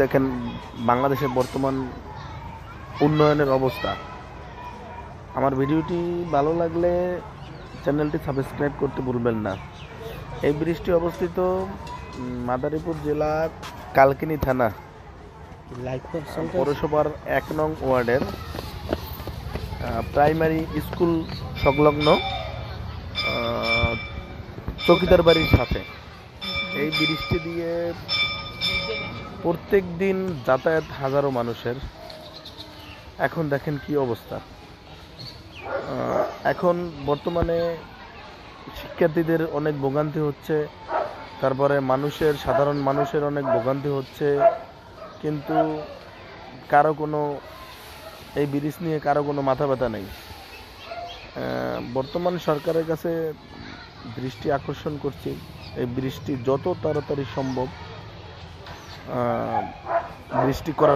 দেখেন বাংলাদেশের বর্তমান উন্নয়নের অবস্থা। আমার ভিডিওটি ভালো লাগলে চ্যানেলটি সাবস্ক্রাইব করতে ভুলবেন না। এই ব্রিজটি অবস্থিত মাদারীপুর জেলা কালকিনি থানা। লাইক পৌরসভার এক নং ওয়ার্ডের প্রাইমারি স্কুল সংলগ্ন চকিদার বাড়ির সাথে। এই ব্রিজটি দিয়ে প্রত্যেক দিন যাতায়াত হাজারো মানুষের। এখন দেখেন কি অবস্থা। এখন বর্তমানে শিক্ষার্থীদের অনেক ভোগান্তি হচ্ছে, তারপরে মানুষের, সাধারণ মানুষের অনেক ভোগান্তি হচ্ছে, কিন্তু কারও কোনো এই ব্রিজ নিয়ে কারও কোনো মাথা ব্যথা নেই। বর্তমান সরকারের কাছে দৃষ্টি আকর্ষণ করছি, এই বৃষ্টি যত তাড়াতাড়ি সম্ভব বৃষ্টি করার